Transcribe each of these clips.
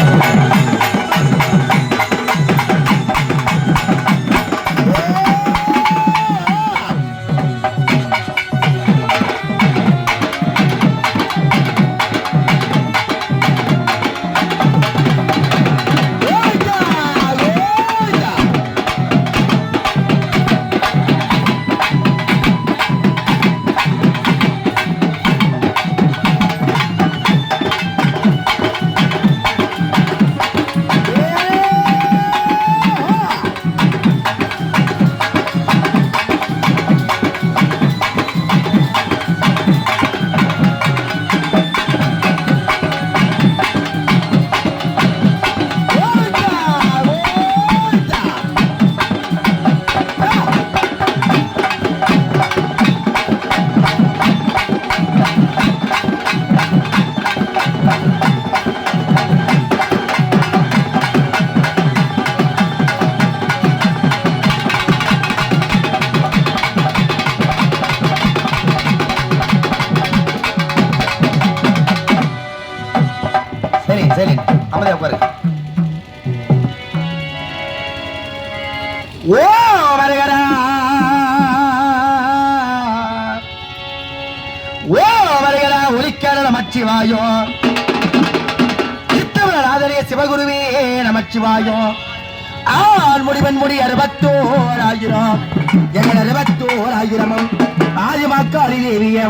Música அமைதியா பாரு. ஓ வருகிறா ஓ வருகிறா ஒலிக்கான நமச்சிவாயோ. சித்தவராதரிய சிவகுருவே நமச்சிவாயோ. ஆண் முடிவன் முடி அறுபத்தோர் ஆயிரம். எங்கள் அறுபத்தோர் ஆயிரமும் ஆதிமாக்காளி தேவிய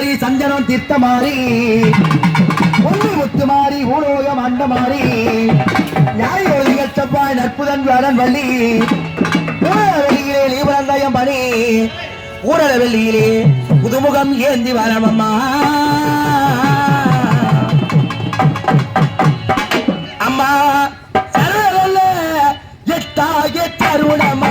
மாறி சஞ்சனம் தித்த மாறி ஒன்று முத்து முத்துமாரி ஊடோகம் அண்டமாரி நியாயோதிகள் செவ்வாய் நற்புதன் வேடன் வள்ளி வெளியிலே லீபரந்தயம் பணி ஊரட வெள்ளியிலே புதுமுகம் ஏந்தி வரமம்மா அம்மா சரவல்ல எட்டாய தருணம்